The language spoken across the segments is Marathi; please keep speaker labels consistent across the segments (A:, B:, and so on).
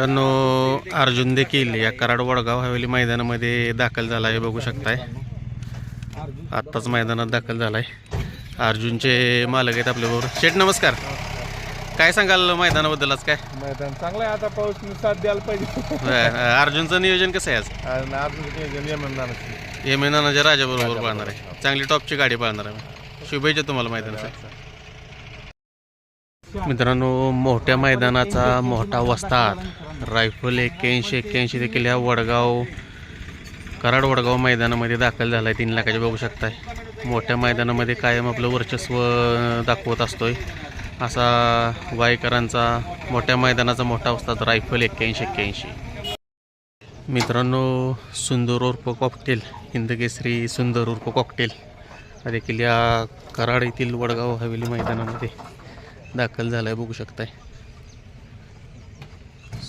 A: मित्रांनो अर्जुन देखील या कराड वडगाव हवेली मैदानामध्ये दाखल झाला आहे बघू शकताय. आत्ताच मैदानात दाखल झालाय. अर्जुनचे मालक आहेत आपल्याबरोबर. शेठ नमस्कार. काय सांगाल मैदानाबद्दल आज काय?
B: मैदान चांगलं आहे आता पाऊस साथ द्यायला पाहिजे.
A: बरं, अर्जुनचं नियोजन कसं आहे आज?
B: आणि अजून काही नियमन जाणार
A: एम एन नानाच्या राजाबरोबर पाळणार आहे. चांगली टॉपची गाडी पाळणार आहे. शुभेच्छा तुम्हाला मैदानासाठी मित्रांनो मोठ्या मैदानाचा मोठा वस्ताद. रायफल एक्क्याऐंशी एक्क्याऐंशी देखील ह्या वडगाव कराड वडगाव मैदानामध्ये दाखल झाला आहे तीन लाखाचे बघू शकताय. मोठ्या मैदानामध्ये कायम आपलं वर्चस्व दाखवत असतोय. असा वायकरांचा मोठ्या मैदानाचा मोठा असतात रायफल एक्क्याऐंशी एक्क्याऐंशी. मित्रांनो सुंदर उर्फ कॉकटेल हिंदकेसरी सुंदर उर्फ कॉकटेल हा देखील या कराड येथील वडगाव हवेली मैदानामध्ये दाखल झाला आहे बघू शकताय.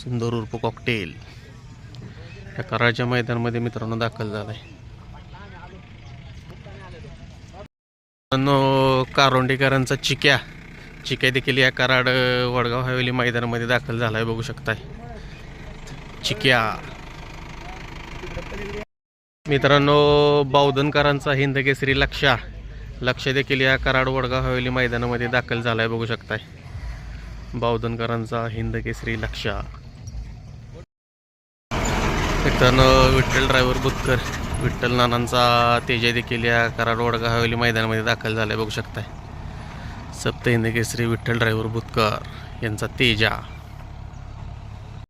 A: सुंदर उर्फ कॉकटेल या कराडच्या मैदानामध्ये मित्रांनो दाखल झाला आहे मित्रांनो कारोंडेकरांचा चिक्या. चिक्या देखील या कराड वडगाव हवेली मैदानामध्ये दाखल झाला आहे बघू शकताय. चिक्या. मित्रांनो बावधनकरांचा हिंदकेसरी लक्षा. लक्ष देखील या कराड वडगाव हवेली मैदानामध्ये दाखल झालाय बघू शकताय. बावधनकरांचा हिंदकेसरी लक्षा. मित्रांनो विठ्ठल ड्रायव्हर बुतकर विठ्ठल नानांचा तेजय देखील या कराड हवेली मैदानामध्ये दाखल झालाय बघू शकताय. सप्त हिंद केसरी विठ्ठल ड्रायव्हर बुतकर यांचा तेजा.